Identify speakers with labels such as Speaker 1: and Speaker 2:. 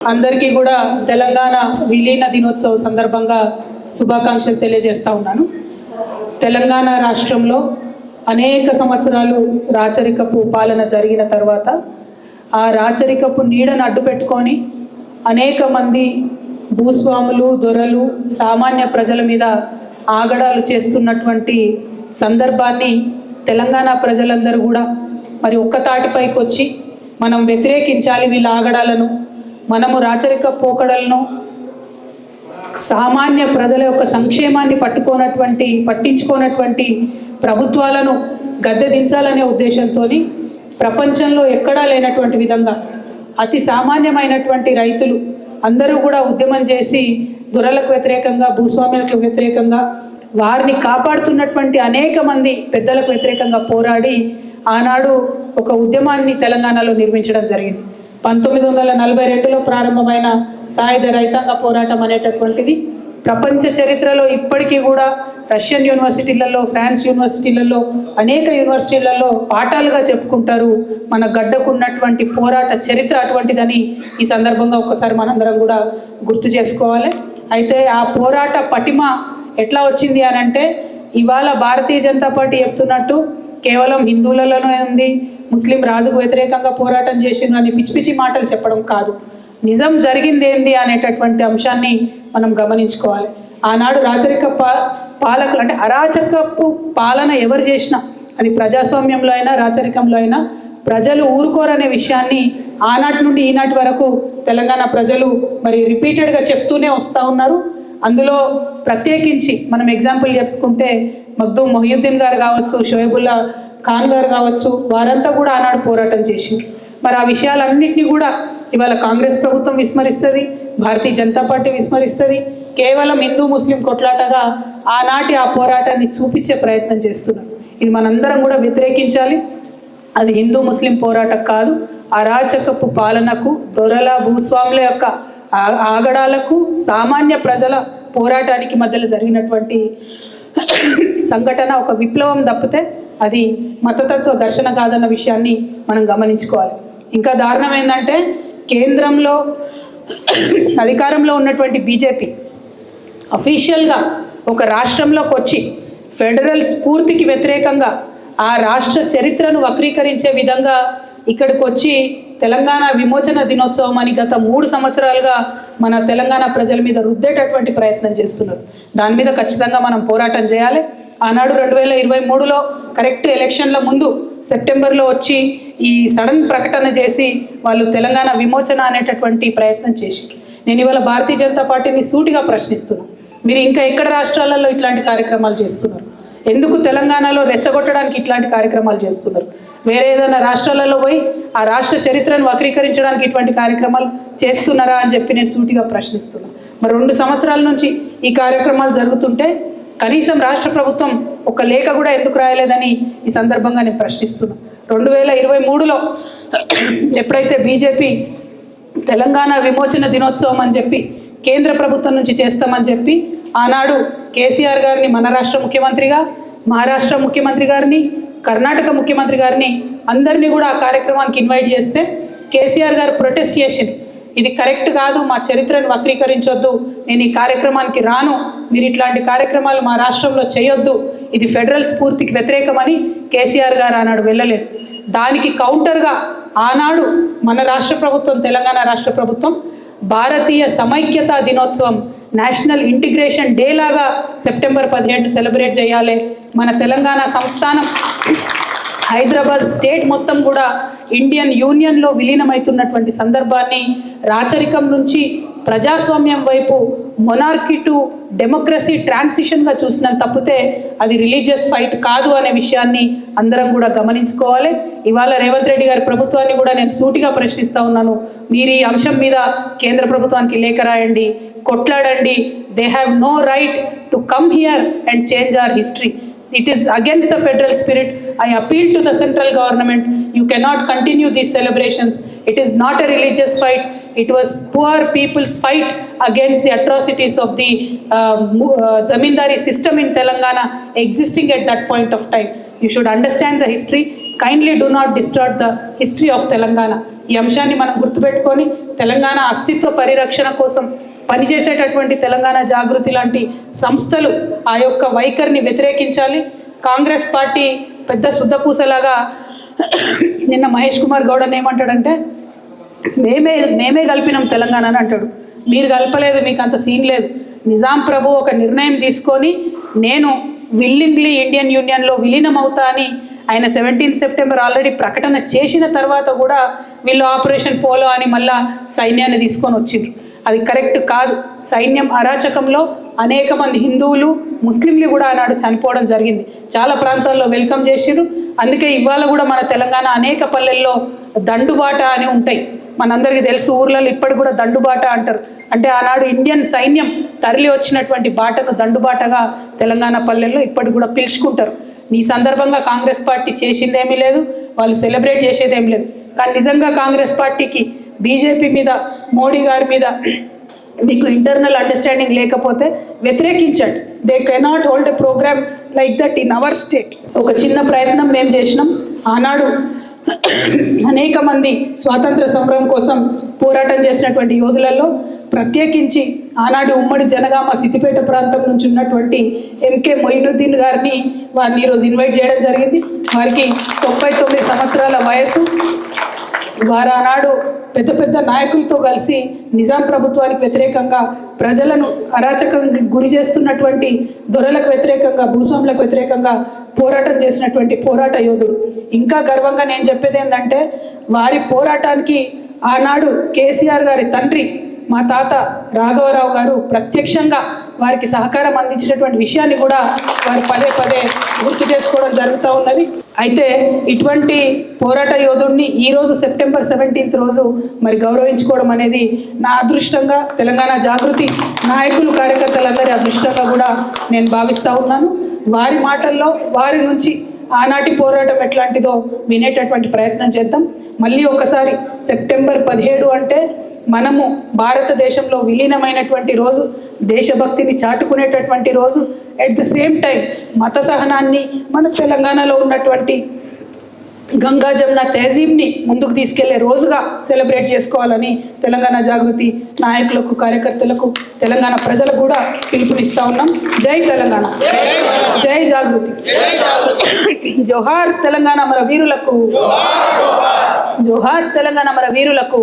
Speaker 1: అందరికీ కూడా తెలంగాణ విలీన దినోత్సవ సందర్భంగా శుభాకాంక్షలు తెలియజేస్తా ఉన్నాను. తెలంగాణ రాష్ట్రంలో అనేక సంవత్సరాలు రాచరికపు పాలన జరిగిన తర్వాత ఆ రాచరికపు నీడను అడ్డు పెట్టుకొని అనేక మంది భూస్వాములు దొరలు సామాన్య ప్రజల మీద ఆగడాలు చేస్తున్నటువంటి సందర్భాన్ని తెలంగాణ ప్రజలందరూ కూడా మరి ఒక్క తాటిపైకి వచ్చి మనం వ్యతిరేకించాలి వీళ్ళ ఆగడాలను మనము రాచరిక పోకడలను సామాన్య ప్రజల యొక్క సంక్షేమాన్ని పట్టుకోనటువంటి పట్టించుకోనటువంటి ప్రభుత్వాలను గద్దెదించాలనే ఉద్దేశంతో ప్రపంచంలో ఎక్కడా లేనటువంటి విధంగా అతి సామాన్యమైనటువంటి రైతులు అందరూ కూడా ఉద్యమం చేసి దొరలకు వ్యతిరేకంగా భూస్వాములకు వ్యతిరేకంగా వారిని కాపాడుతున్నటువంటి అనేక మంది పెద్దలకు వ్యతిరేకంగా పోరాడి ఆనాడు ఒక ఉద్యమాన్ని తెలంగాణలో నిర్మించడం జరిగింది. పంతొమ్మిది వందల నలభై రెండులో ప్రారంభమైన సాయుధ రైతాంగ పోరాటం అనేటటువంటిది ప్రపంచ చరిత్రలో ఇప్పటికీ కూడా రష్యన్ యూనివర్సిటీలలో ఫ్రాన్స్ యూనివర్సిటీలలో అనేక యూనివర్సిటీలలో పాఠాలుగా చెప్పుకుంటారు. మన గడ్డకున్నటువంటి పోరాట చరిత్ర అటువంటిదని ఈ సందర్భంగా ఒకసారి మనందరం కూడా గుర్తు చేసుకోవాలి. అయితే ఆ పోరాట పటిమ ఎట్లా వచ్చింది అని అంటే ఇవాళ భారతీయ జనతా పార్టీ చెప్తున్నట్టు కేవలం హిందువులలోనే ఉంది ముస్లిం రాజుకు వ్యతిరేకంగా పోరాటం చేసిన అని పిచ్చి పిచ్చి మాటలు చెప్పడం కాదు. నిజం జరిగింది ఏంది అనేటటువంటి అంశాన్ని మనం గమనించుకోవాలి. ఆనాడు రాచరిక పా పాలకులు అంటే అరాచకపు పాలన ఎవరు చేసినా అది ప్రజాస్వామ్యంలో అయినా రాచరికంలో అయినా ప్రజలు ఊరుకోరనే విషయాన్ని ఆనాటి నుండి ఈనాటి వరకు తెలంగాణ ప్రజలు మరి రిపీటెడ్గా చెప్తూనే వస్తూ ఉన్నారు. అందులో ప్రత్యేకించి మనం ఎగ్జాంపుల్ చెప్పుకుంటే మగ్దూమ్ మొహియుద్దీన్ గారు కావచ్చు షోయబుల్లా ఖాన్ గారు కావచ్చు వారంతా కూడా ఆనాడు పోరాటం చేసిండ్రు. మరి ఆ విషయాలన్నింటినీ కూడా ఇవాళ కాంగ్రెస్ ప్రభుత్వం విస్మరిస్తుంది భారతీయ జనతా పార్టీ విస్మరిస్తుంది కేవలం హిందూ ముస్లిం కొట్లాటగా ఆనాటి ఆ పోరాటాన్ని చూపించే ప్రయత్నం చేస్తున్నారు. ఇది మనందరం కూడా వ్యతిరేకించాలి. అది హిందూ ముస్లిం పోరాటం కాదు అరాచకపు పాలనకు దొరల భూస్వాముల యొక్క ఆ- ఆగడాలకు సామాన్య ప్రజల పోరాటానికి మధ్యలో జరిగినటువంటి సంఘటన ఒక విప్లవం తప్పితే అది మతతత్వ ఘర్షణ కాదన్న విషయాన్ని మనం గమనించుకోవాలి. ఇంకా దారుణం ఏంటంటే కేంద్రంలో అధికారంలో ఉన్నటువంటి బీజేపీ అఫీషియల్గా ఒక రాష్ట్రంలోకి వచ్చి ఫెడరల్ స్ఫూర్తికి వ్యతిరేకంగా ఆ రాష్ట్ర చరిత్రను వక్రీకరించే విధంగా ఇక్కడికి వచ్చి తెలంగాణ విమోచన దినోత్సవం అని గత మూడు సంవత్సరాలుగా మన తెలంగాణ ప్రజల మీద రుద్దేటటువంటి ప్రయత్నం చేస్తున్నారు. దాని మీద ఖచ్చితంగా మనం పోరాటం చేయాలి. ఆనాడు రెండు వేల ఇరవై మూడులో కరెక్ట్ ఎలక్షన్ల ముందు సెప్టెంబర్లో వచ్చి ఈ సడన్ ప్రకటన చేసి వాళ్ళు తెలంగాణ విమోచన అనేటటువంటి ప్రయత్నం చేశారు. నేను ఇవాళ భారతీయ జనతా పార్టీని సూటిగా ప్రశ్నిస్తున్నాను మీరు ఇంకా ఎక్కడ రాష్ట్రాలలో ఇట్లాంటి కార్యక్రమాలు చేస్తున్నారు? ఎందుకు తెలంగాణలో రెచ్చగొట్టడానికి ఇట్లాంటి కార్యక్రమాలు చేస్తున్నారు? వేరే ఏదైనా రాష్ట్రాలలో పోయి ఆ రాష్ట్ర చరిత్రను వక్రీకరించడానికి ఇటువంటి కార్యక్రమాలు చేస్తున్నారా అని చెప్పి నేను సూటిగా ప్రశ్నిస్తున్నాను మరి రెండు సంవత్సరాల నుంచి ఈ కార్యక్రమాలు జరుగుతుంటే కనీసం రాష్ట్ర ప్రభుత్వం ఒక లేఖ కూడా ఎందుకు రాయలేదని ఈ సందర్భంగా నేను ప్రశ్నిస్తున్నా. రెండు వేల ఇరవై మూడులో ఎప్పుడైతే బీజేపీ తెలంగాణ విమోచన దినోత్సవం అని చెప్పి కేంద్ర ప్రభుత్వం నుంచి చేస్తామని చెప్పి ఆనాడు కేసీఆర్ గారిని మన రాష్ట్ర ముఖ్యమంత్రిగా మహారాష్ట్ర ముఖ్యమంత్రి గారిని కర్ణాటక ముఖ్యమంత్రి గారిని అందరినీ కూడా ఆ కార్యక్రమానికి ఇన్వైట్ చేస్తే కేసీఆర్ గారు ప్రొటెస్ట్ చేసింది. ఇది కరెక్ట్ కాదు మా చరిత్రను వక్రీకరించొద్దు నేను ఈ కార్యక్రమానికి రాను మీరు ఇట్లాంటి కార్యక్రమాలు మా రాష్ట్రంలో చేయొద్దు ఇది ఫెడరల్ స్ఫూర్తికి వ్యతిరేకమని కేసీఆర్ గారు ఆనాడు వెళ్ళలేదు. దానికి కౌంటర్గా ఆనాడు మన రాష్ట్ర ప్రభుత్వం తెలంగాణ రాష్ట్ర ప్రభుత్వం భారతీయ సమైక్యతా దినోత్సవం నేషనల్ ఇంటిగ్రేషన్ డే లాగా సెప్టెంబర్ పదిహేడు సెలబ్రేట్ చేయాలి. మన తెలంగాణ సంస్థానం హైదరాబాద్ స్టేట్ మొత్తం కూడా ఇండియన్ యూనియన్లో విలీనమవుతున్నటువంటి సందర్భాన్ని రాచరికం నుంచి ప్రజాస్వామ్యం వైపు మొనార్కీ టు డెమోక్రసీ ట్రాన్సిషన్గా చూసిన తప్పితే అది రిలీజియస్ ఫైట్ కాదు అనే విషయాన్ని అందరం కూడా గమనించుకోవాలి. ఇవాళ రేవంత్ రెడ్డి గారి ప్రభుత్వాన్ని కూడా నేను సూటిగా ప్రశ్నిస్తూ ఉన్నాను. మీరు ఈ అంశం మీద కేంద్ర ప్రభుత్వానికి లేఖ రాయండి కొట్లాడండి. They have no right to come here and change our history it is against the federal spirit I appeal to the central government you cannot continue these celebrations it is not a religious fight it was poor people's fight against the atrocities of the zamindari system in Telangana existing at that point of time you should understand the history kindly do not disturb the history of Telangana ఈ అంశాన్ని మనం గుర్తుపెట్టుకొని తెలంగాణ అస్తిత్వ పరిరక్షణ కోసం పనిచేసేటటువంటి తెలంగాణ జాగృతి లాంటి సంస్థలు ఆ యొక్క వైఖరిని వ్యతిరేకించాలి. కాంగ్రెస్ పార్టీ పెద్ద శుద్ధపూసలాగా నిన్న మహేష్ కుమార్ గౌడ్ ఏమంటాడంటే మేమే మేమే కలిపినాం తెలంగాణ అని అంటాడు. మీరు కలపలేదు మీకు అంత సీన్ లేదు. నిజాం ప్రభు ఒక నిర్ణయం తీసుకొని నేను విల్లింగ్లీ ఇండియన్ యూనియన్లో విలీనం అవుతా అని ఆయన సెవెంటీన్ సెప్టెంబర్ ఆల్రెడీ ప్రకటన చేసిన తర్వాత కూడా వీళ్ళు ఆపరేషన్ పోలో అని మళ్ళా సైన్యాన్ని తీసుకొని వచ్చిండ్రు. అది కరెక్ట్ కాదు. సైన్యం అరాచకంలో అనేక మంది హిందువులు ముస్లింలు కూడా ఆనాడు చనిపోవడం జరిగింది. చాలా ప్రాంతాల్లో వెల్కమ్ చేసిరు అందుకే ఇవాళ కూడా మన తెలంగాణ అనేక పల్లెల్లో దండుబాట అని ఉంటాయి. మనందరికీ తెలుసు ఊర్లలో ఇప్పటికి కూడా దండుబాట అంటారు. అంటే ఆనాడు ఇండియన్ సైన్యం తరలి వచ్చినటువంటి బాటను దండుబాటగా తెలంగాణ పల్లెల్లో ఇప్పటికి కూడా పిలుచుకుంటారు. ఈ సందర్భంగా కాంగ్రెస్ పార్టీ చేసిందేమీ లేదు. వాళ్ళు సెలబ్రేట్ చేసేదేమీ లేదు. కానీ నిజంగా కాంగ్రెస్ పార్టీకి బీజేపీ మీద మోడీ గారి మీద మీకు ఇంటర్నల్ అండర్స్టాండింగ్ లేకపోతే వ్యతిరేకించండి. They cannot hold a program like that in our state ఒక చిన్న ప్రయత్నం మేము చేసినాం. ఆనాడు అనేక మంది స్వాతంత్ర సమరం కోసం పోరాటం చేసినటువంటి యోధులలో ప్రత్యేకించి ఆనాడు ఉమ్మడి జనగామ సిద్దిపేట ప్రాంతం నుంచి ఉన్నటువంటి ఎంకే మొయినుద్దీన్ గారిని వారిని ఈరోజు ఇన్వైట్ చేయడం జరిగింది. వారికి తొంభై తొమ్మిది సంవత్సరాల వయసు. వారు ఆనాడు పెద్ద పెద్ద నాయకులతో కలిసి నిజాం ప్రభుత్వానికి వ్యతిరేకంగా ప్రజలను అరాచకం గురి చేస్తున్నటువంటి దొరలకు వ్యతిరేకంగా భూస్వాములకు వ్యతిరేకంగా పోరాటం చేసినటువంటి పోరాట యోధుడు. ఇంకా గర్వంగా నేను చెప్పేది ఏంటంటే వారి పోరాటానికి ఆనాడు కేసీఆర్ గారి తండ్రి మా తాత రాఘవరావు గారు ప్రత్యక్షంగా వారికి సహకారం అందించినటువంటి విషయాన్ని కూడా వారు పదే పదే గుర్తు చేసుకోవడం జరుగుతూ ఉన్నది. అయితే ఇటువంటి పోరాట యోధుడిని ఈరోజు సెప్టెంబర్ సెవెంటీన్త్ రోజు మరి గౌరవించుకోవడం అనేది నా అదృష్టంగా తెలంగాణ జాగృతి నాయకులు కార్యకర్తలందరి అదృష్టంగా కూడా నేను భావిస్తూ ఉన్నాను. వారి మాటల్లో వారి నుంచి ఆనాటి పోరాటం ఎట్లాంటిదో వినేటటువంటి ప్రయత్నం చేద్దాం. మళ్ళీ ఒకసారి సెప్టెంబర్ పదిహేడు అంటే మనము భారతదేశంలో విలీనమైనటువంటి రోజు దేశభక్తిని చాటుకునేటటువంటి రోజు. ఎట్ ద సేమ్ టైం మత సహనాన్ని మన తెలంగాణలో ఉన్నటువంటి గంగా జమున తహజీబ్ని ముందుకు తీసుకెళ్ళే రోజుగా సెలబ్రేట్ చేసుకోవాలని తెలంగాణ జాగృతి నాయకులకు కార్యకర్తలకు తెలంగాణ ప్రజలకు కూడా పిలుపునిస్తా ఉన్నాం. జై తెలంగాణ. జై జాగృతి. జోహార్ తెలంగాణ మన వీరులకు. జోహార్ తెలంగాణ మన వీరులకు.